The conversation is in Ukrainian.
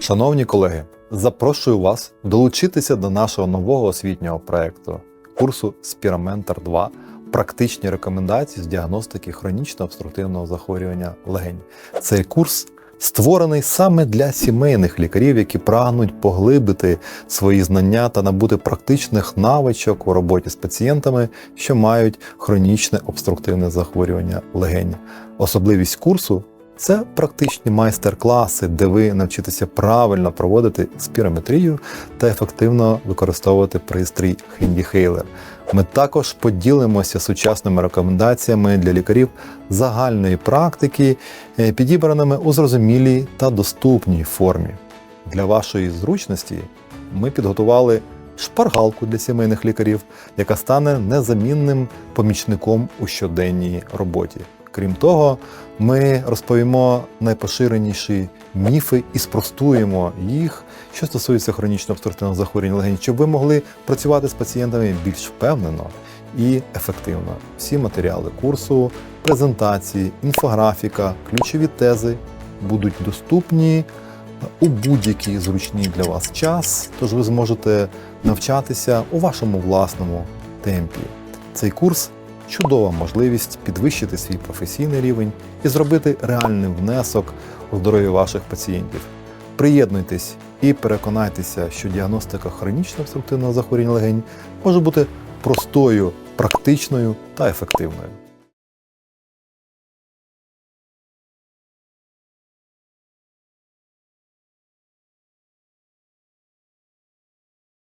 Шановні колеги, запрошую вас долучитися до нашого нового освітнього проєкту курсу Спіраментор 2 практичні рекомендації з діагностики хронічно обструктивного захворювання легень. Цей курс створений саме для сімейних лікарів, які прагнуть поглибити свої знання та набути практичних навичок у роботі з пацієнтами, що мають хронічне обструктивне захворювання легень. Особливість курсу це практичні майстер-класи, де ви навчитеся правильно проводити спірометрію та ефективно використовувати пристрій Handy Ми також поділимося сучасними рекомендаціями для лікарів загальної практики, е, підібраними у зрозумілій та доступній формі. Для вашої зручності ми підготували шпаргалку для сімейних лікарів, яка стане незамінним помічником у щоденній роботі. Крім того, ми розповімо найпоширеніші міфи і спростуємо їх, що стосується хронічно обструктивного захворювання легень, щоб ви могли працювати з пацієнтами більш впевнено і ефективно. Всі матеріали курсу, презентації, інфографіка, ключові тези будуть доступні у будь-який зручний для вас час, тож ви зможете навчатися у вашому власному темпі. Цей курс чудова можливість підвищити свій професійний рівень і зробити реальний внесок у здоров'я ваших пацієнтів. Приєднуйтесь і переконайтеся, що діагностика хронічно обструктивного захворювання легень може бути простою, практичною та ефективною.